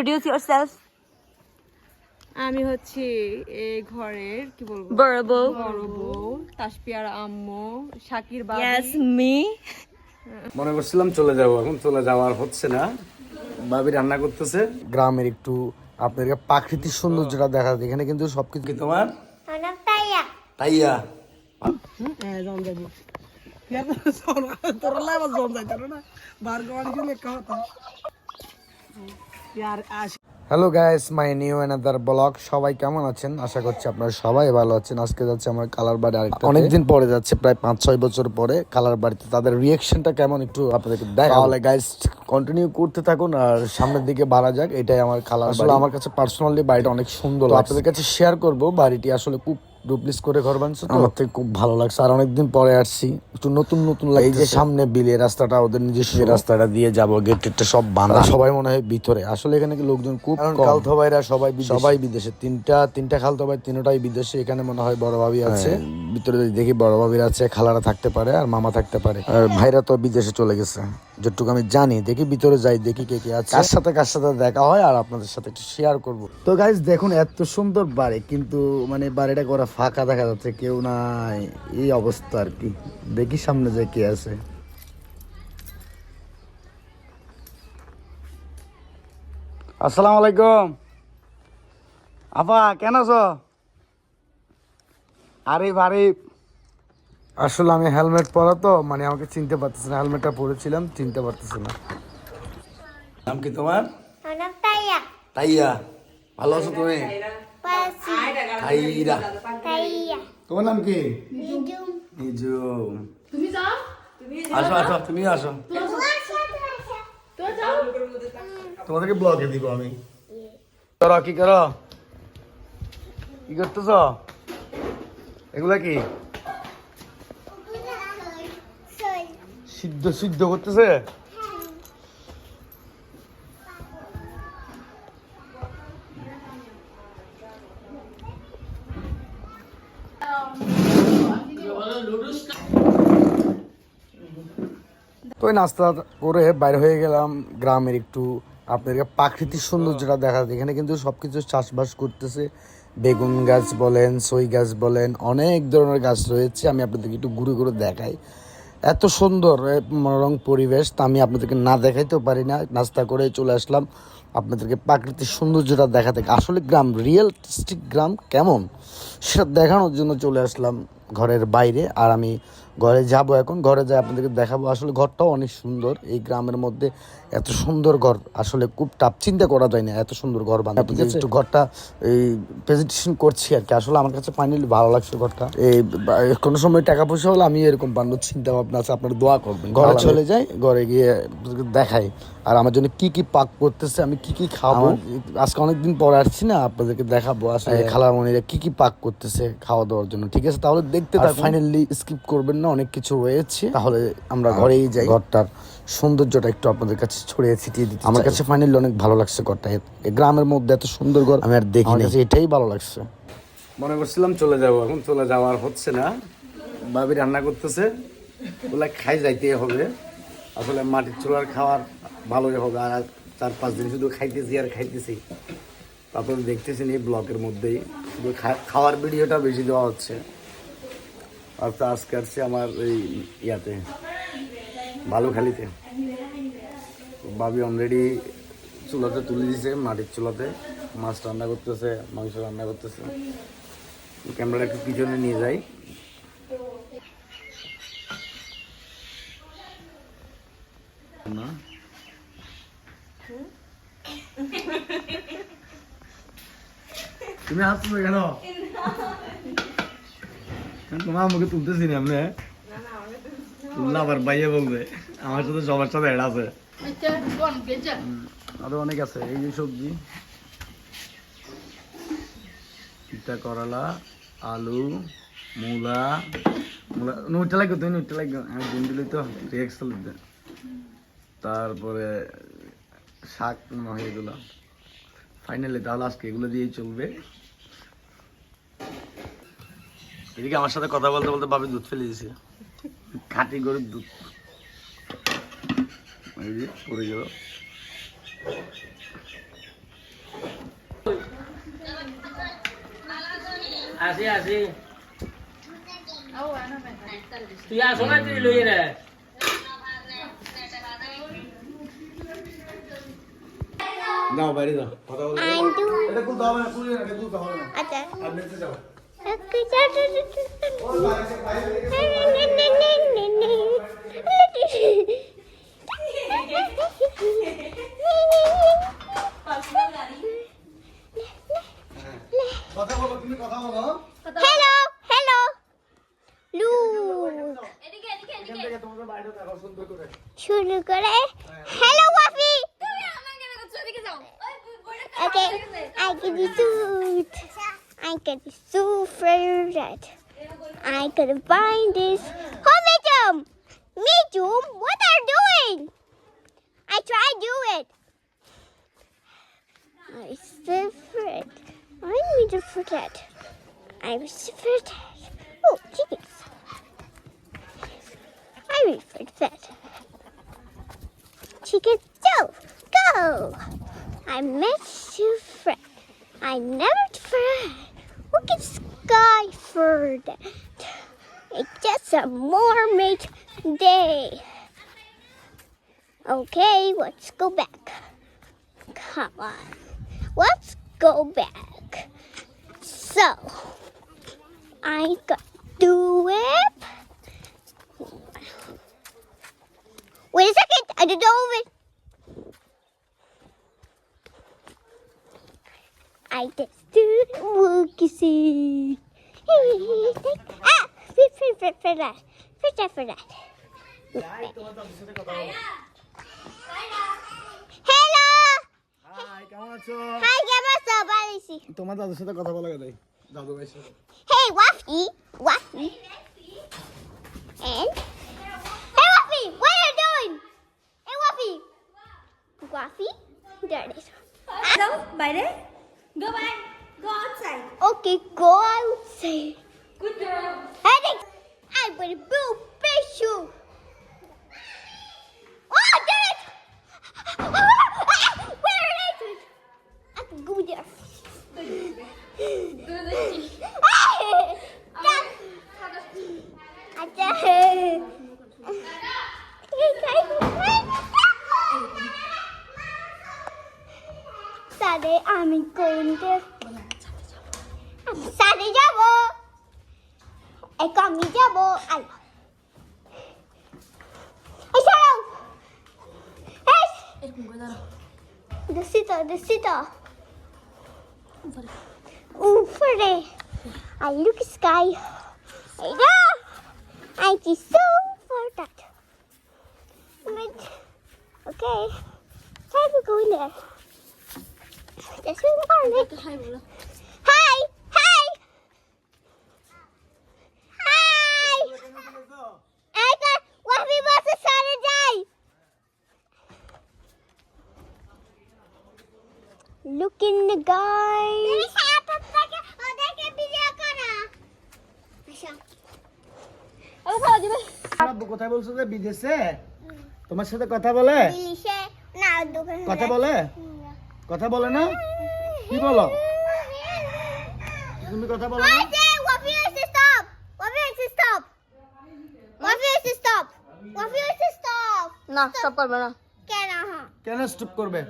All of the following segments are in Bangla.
Introduce yourself. আমি হচ্ছি এই ঘরের কি বলব. বড় বউ তাসপিয়ার আম্মু শাকির বাবু। Yes, me. মনে করছিলাম চলে যাব এখন চলে যাওয়ার হচ্ছে না। ভাবি রান্না করতেছে। গ্রামের একটু আপনাদেরকে প্রাকৃতিক সৌন্দর্যটা দেখা যায় এখানে কিন্তু সবকিছু কি তোমার? তাইয়া। Hello guys my new another blog সবাই কেমন আছেন? আশা করছি আপনারা সবাই ভালো আছেন। আজকে যাচ্ছে আমার কালার বাড়ি আরেকটা অনেকদিন পরে যাচ্ছে প্রায় পাঁচ ছয় বছর পরে কালার বাড়িতে। তাদের রিয়েকশনটা কেমন একটু আপনাদেরকে দেখ তাহলে গাইস কন্টিনিউ করতে থাকুন আর সামনের দিকে বাড়া যাক। এটাই আমার কালার আসলে আমার কাছে পার্সোনালি বাড়িটা অনেক সুন্দর আপনাদের কাছে শেয়ার করব। বাড়িটি আসলে খুব ডুপ্লিস করে ঘর বানছে আমার থেকে খুব ভালো লাগছে। আর অনেকদিন পরে আসছি একটু নতুন নতুন লাগে এই যে সামনে বিলের রাস্তাটা ওদের নিজস্ব রাস্তাটা দিয়ে যাব গেট টেটটা সব বাঁধা। সবাই মনে হয় ভিতরে। আসলে এখানে কি লোকজন খুব খালতো ভাইরা সবাই সবাই বিদেশে। তিনটা তিনটা খালতো ভাই তিনটাই বিদেশে। এখানে মনে হয় বড় ভাবি আছে। ভিতরে যদি দেখি বড় ভাবির আছে খালারা থাকতে পারে আর মামা থাকতে পারে। আর ভাইরা তো বিদেশে চলে গেছে। যেটুকু আমি জানি দেখি ভিতরে যাই দেখি কে কে আছে। কার সাথে কার সাথে দেখা হয় আর আপনাদের সাথে একটু শেয়ার করব। তো গাইজ দেখুন এত সুন্দর বাড়ি কিন্তু মানে বাড়িটা করা ফাঁকা দেখা যাচ্ছে কেউ নাই। এই অবস্থা আর কি। দেখি সামনে যে কে আছে। আসসালামু আলাইকুম। আপা কেন আছো? আরিফ আরিফ আসলে আমি হেলমেট পরা তো মানে আমাকে চিনতে পারতেছে না। হেলমেটটা পরেছিলাম চিনতে পারতেছে না। নাম কি তোমার? তাইয়া। ভালো আছো তুমি? তোমার নাম কি? নিজুম আসো আসো তুমি আসো। তোমাদেরকে ব্লগে দিব আমি। করো কি করো? কি করতেছ? এগুলা কি? সিদ্ধ সিদ্ধ করতেছে? ওই নাস্তা করে বাইরে হয়ে গেলাম গ্রামের একটু। আপনাদেরকে প্রাকৃতিক সৌন্দর্যটা দেখা যায় এখানে কিন্তু সব কিছু চাষবাস করতেছে। বেগুন গাছ বলেন, সই গাছ বলেন, অনেক ধরনের গাছ রয়েছে। আমি আপনাদেরকে একটু ঘুরে ঘুরে দেখাই। এত সুন্দর মনোরম পরিবেশ তা আমি আপনাদেরকে না দেখাইতেও পারি না। নাস্তা করে চলে আসলাম আপনাদেরকে প্রাকৃতিক সৌন্দর্যটা দেখা দেখাতে। আসলে গ্রাম রিয়েলিস্টিক গ্রাম কেমন? সেটা দেখানোর জন্য চলে আসলাম ঘরের বাইরে। আর আমি ঘরে যাব এখন ঘরে যাই আপনাদেরকে দেখাবো। আসলে ঘরটাও অনেক সুন্দর। এই গ্রামের মধ্যে এত সুন্দর ঘর আসলে খুব টাপ চিন্তা করা যায় না এত সুন্দর ঘর বানাতে একটু ঘরটা এই প্রেজেন্টেশন করছি আর কি। আসলে আমার কাছে ফাইনালি ভালো লাগছে ঘরটা। এই কোনো সময় টাকা পয়সা হলে আমি এরকম বানানোর চিন্তা ভাবনা আছে আপনারা দোয়া করবেন। ঘরে চলে যাই ঘরে গিয়ে দেখাই। আর আমার জন্য কি কি পাক করতেছে আমি কি কি খাব? আজকে অনেকদিন পরে আসছি না আপনাদেরকে দেখাবো আসলে খালামণিরা কি কি পাক করতেছে খাওয়া দাওয়ার জন্য ঠিক আছে? তাহলে দেখতে থাকুন। ফাইনালি স্কিপ করবেন না অনেক কিছু রয়েছে। তাহলে আমরা ঘরেই যাই। ঘরটার সৌন্দর্যটা একটু আপনাদের কাছে ছড়িয়ে ছিটিয়ে দিতে আমার কাছে ফাইনালি অনেক ভালো লাগছে ঘরটা। গ্রামের মধ্যে এত সুন্দর ঘর আমি আর দেখি না এটাই ভালো লাগছে। মনে করছিলাম চলে যাব এখন চলে যাওয়ার হচ্ছে না। ভাবি রান্না করতেছে ওগুলা খাই যাইতেই হবে। আসলে মাটির চুলার খাওয়ার ভালোই হবে, আর চার পাঁচ দিন শুধু খাইতেছি আর খাইতেছি। তারপরে দেখতেছেন এই ব্লকের মধ্যেই শুধু খাওয়ার ভিডিওটা বেশি দেওয়া হচ্ছে। আর তো আজকে আসছে আমার এই ইয়াতে ভালুখালিতে ভাবি অলরেডি চুলাতে তুলে দিছে, মাটির চুলাতে। মাছ রান্না করতেছে, মাংস রান্না করতেছে। ক্যামেরাটা একটু পিছনে নিয়ে যাই। না? তুমি হাসছো কেন তোমার আমাকে তুলতেছি না আপনি তুললে আবার বাইয়ে বলবে। আমার সাথে সবার সাথে এড আছে। আরও অনেক আছে। এই যে সবজি। তিতা করলা, আলু, মূলা মূলা নুটটা লাগবে তুই নুটটা লাগবে। আমি দিন দিলি তো রিয়াক্সল তারপরে শাক হয় এগুলো ফাইনালি তাহলে আজকে এগুলো দিয়েই চলবে। এদিকে আমার সাথে কথা বলতে বলতে বাবি দুধ ফেলে দিয়েছে। খাঁটি গরুর দুধ। পড়ে গেল। আসি আসি। তুই আসো না, তুই লইয়ে রে। যাও বাইরে যাও কথা বলো এটা খুলতে হবে না খুলে না খুলতে হবে না আচ্ছা। আর নিচে যাও কথা বলো তুমি কথা বলো হ্যালো হ্যালো শুরু করে। Hello Okay, I could be suit. I could be super red. I could find this. Oh, medium! Medium, what are you doing? I try do it. I still suffered. I need to forget. I suffered. Oh, jeez. I need referred that. Chicken, go, go. I missed. I never friend. Look at Skyford. It's just a mermaid day. Okay, let's go back. Come on. Let's go back. So, I got do it. Wait a second. I did over I just did wookie see. ah, fit, fit, fit for that. Fit that for that. Hello. Hi কেমন আছো Hi, Gamma Balisi. তোমার দাদুর সাথে কথা বলা গেল দাদু ভাইয়ের সাথে Hey, Waffy. Waffy. And? Hey, Waffy, what are you doing? Hey, Waffy. Waffy? There it is. Go, বাইরে Go back. Go outside. Okay, go outside. Good girl. I I'm gonna build fish you. Oh, damn it! Where is it? I can go there. Saturday, I'm going there. সাথে যাব এক আমি যাব আই এই সরো এই Desito, desito. Ufere. I look sky. I know. I see so for that. But, okay. Time to go in there. Hi! Hi! I got what we must have Saturday. Look in the guys. আব্বু কোথায় বলছো যে বিদেশে তোমার সাথে কথা বলে কথা বলে কথা বলে না কি বলো? তুমি কথা বলো না? না স্টপ করবে না? কেন স্টপ করবে?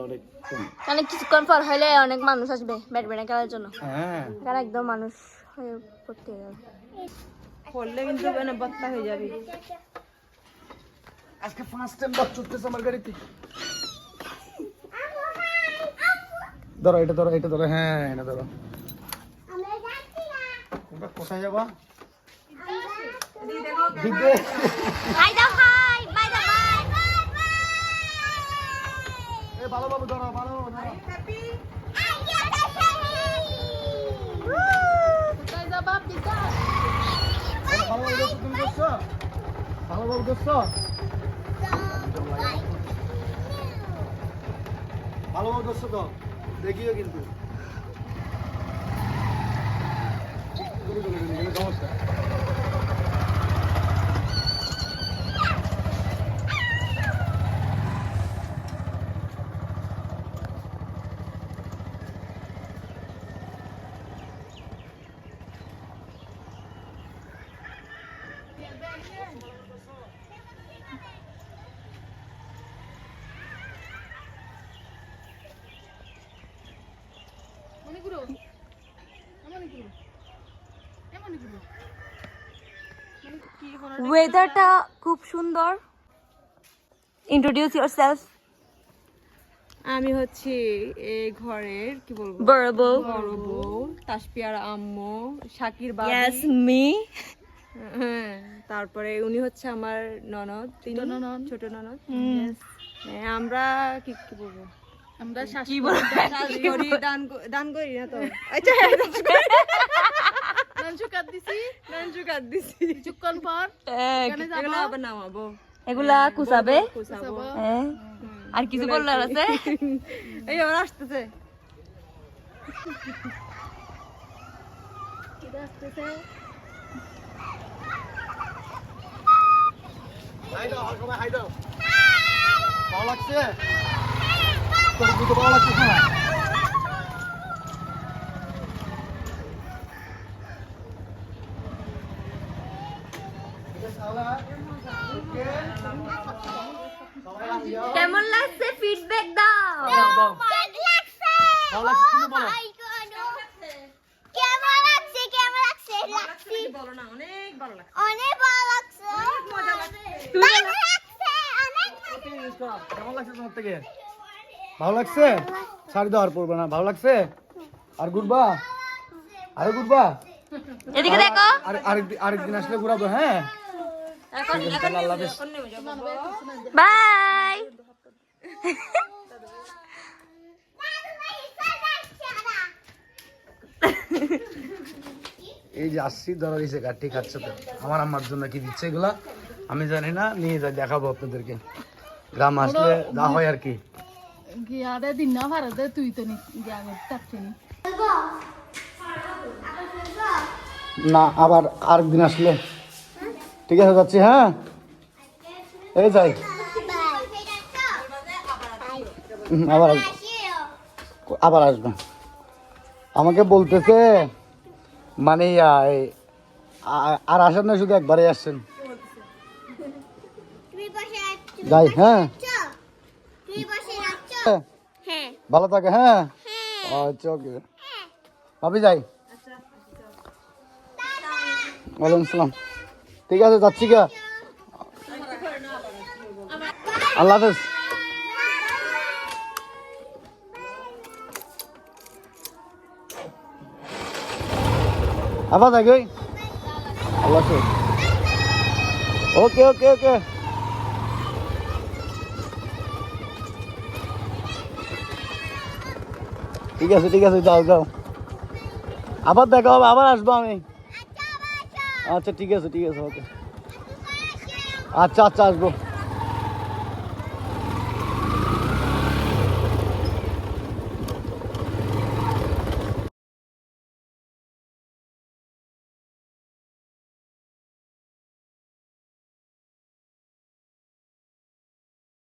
অনেক মানে কিছুক্ষণ পর হইলে অনেক মানুষ আসবে ব্যাডমিন্টন খেলার জন্য। হ্যাঁ। একদম মানুষ হয়ে পড়তে যাবে। পড়লে কিন্তু বত্তা হয়ে যাবে। আজকে ফার্স্ট টাইম বাস চলতেছে আমার গাড়িতে। ধরো, এটা ধরো এটা ধরো হ্যাঁ এটা ধরো। তোমরা কোথায় যাবা? আমরা দিতে by the hi by the bye এ ভালো বাবু ধরো ভালো বাবু ধরো ভালো বাবু ধরছো তুমি ধরছো ভালো বাবু ধরছো ভালো বাবু ধরছো তো ওয়েদারটা খুব সুন্দর। ইন্ট্রোডিউস ইউর সেলফ আমি হচ্ছি এই ঘরের কি বলব? বড় বউ বড় বউ তাসপিয়ার আম্মু শাকির বাবা। ইয়েস মি তারপরে উনি হচ্ছে আমার ননদ। তিনি ছোট ননদ। আমরা কি কি বলব? আমরা কি বলব? করি। দান দান করি না তো। আচ্ছা হ্যাঁ, দান করি। দান চুকাত দিছি এগুলো আবার নামাবো। এগুলা কুচাবে? কুচাবো। হ্যাঁ। আর কিছু বললার আছে? এই আবার আসতেছে। ভালো লাগছে? দুটো না কেমন লাগছে ফিডব্যাক দাও? ভালো লাগছে? তুমি বলো। কেমন লাগছে কেমন লাগছে? লাগছে বলো না অনেক ভালো লাগে অনেক ভালো লাগছে। ভালো লাগছে। কেমন লাগছে তোমার থেকে? ভালো লাগছে? শাড়ি দেওয়ার পড়বে না। ভালো লাগছে? আর ঘুরবা? আরে ঘুরবা? এদিকে দেখো। আর আরেকদিন আসলে ঘুরাবো হ্যাঁ? ঠিক আছে। বাই। এই যে আসছি ধরা দিয়েছে কাঠি খাচ্ছে তো। আমার আম্মার জন্য কি দিচ্ছে এগুলা? আমি জানি না নিয়ে যাই দেখাবো আপনাদেরকে। গ্রাম আসলে যা হয় আর কি। গিয়ারে দিন না ভারতে তুই তো নি গিয়া না আবার আরেকদিন আসলে ঠিক আছে, যাচ্ছি হ্যাঁ? এই যাই। আবার আবার আসবেন আমাকে বলতেছে মানে আর আসেন না শুধু একবারে আসছেন। যাই হ্যাঁ তুমি বসে আছো হ্যাঁ, হ্যাঁ ভালো থাকে হ্যাঁ? হ্যাঁ। আচ্ছা ওকে। ভাবি যাই। ওয়ালাইকুম আসসালাম ঠিক আছে যাচ্ছি গা আল্লাহ হাফেজ। আবার গই আল্লাহ হাফেজ। ওকে ওকে ওকে। ঠিক আছে ঠিক আছে যাও যাও। আবার দেখা হবে আবার আসব আমি। আচ্ছা ঠিক আছে ঠিক আছে ওকে। আচ্ছা আচ্ছা আসব।